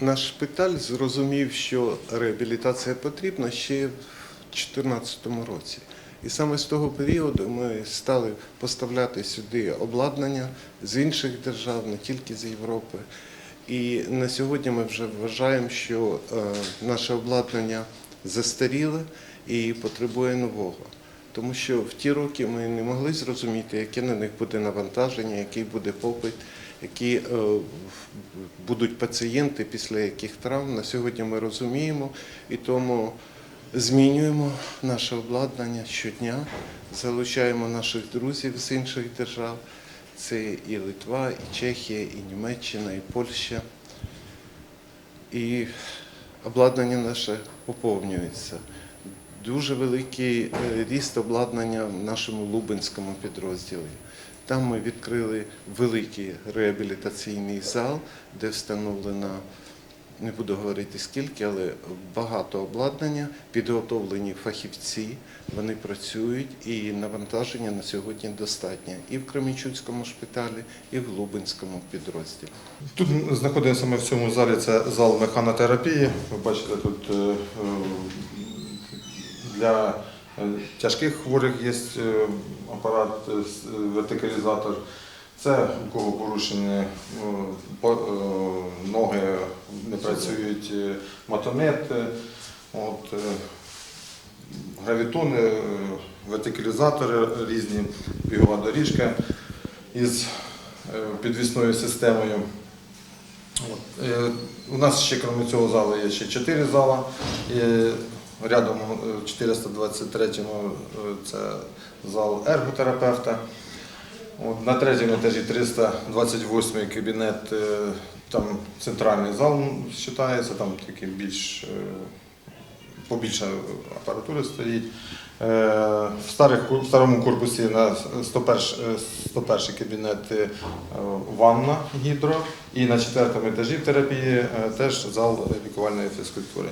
Наш шпиталь зрозумів, що реабілітація потрібна ще в 2014 році. І саме з того періоду ми стали поставляти сюди обладнання з інших держав, не тільки з Європи. І на сьогодні ми вже вважаємо, що е, наше обладнання застаріле і потребує нового. Тому що в ті роки ми не могли зрозуміти, яке на них буде навантаження, який буде попит, які е, будуть пацієнти, після яких травм. На сьогодні ми розуміємо і тому змінюємо наше обладнання щодня, залучаємо наших друзів з інших держав. Це і Литва, і Чехія, і Німеччина, і Польща. І обладнання наше поповнюється. Дуже великий е, ріст обладнання в нашому Лубенському підрозділі. Там ми відкрили великий реабілітаційний зал, де встановлено, не буду говорити скільки, але багато обладнання, підготовлені фахівці, вони працюють і навантаження на сьогодні достатнє і в Кременчуцькому шпиталі, і в Лубенському підрозділі. Тут знаходимося ми в цьому залі, це зал механотерапії. Ви бачите, тут е, е, для тяжких хворих є е, апарат е, вертикалізатор. Це у кого порушені е, ноги, не працюють мотомет, е, от, гравітони, вертикалізатори різні, бігова доріжка із підвісною системою. От. У нас ще крім цього залу є ще чотири зала. Рядом е, 423-му е, це зал ерготерапевта. От, на третьому етажі 328-й кабінет, е, там центральний зал вважається, там такий більш е, побільше апаратури стоїть. Е, В, старих, в старому корпусі на 101, е, 101 кабінет е, ванна гідро і на четвертому етажі терапії е, теж зал лікувальної фізкультури.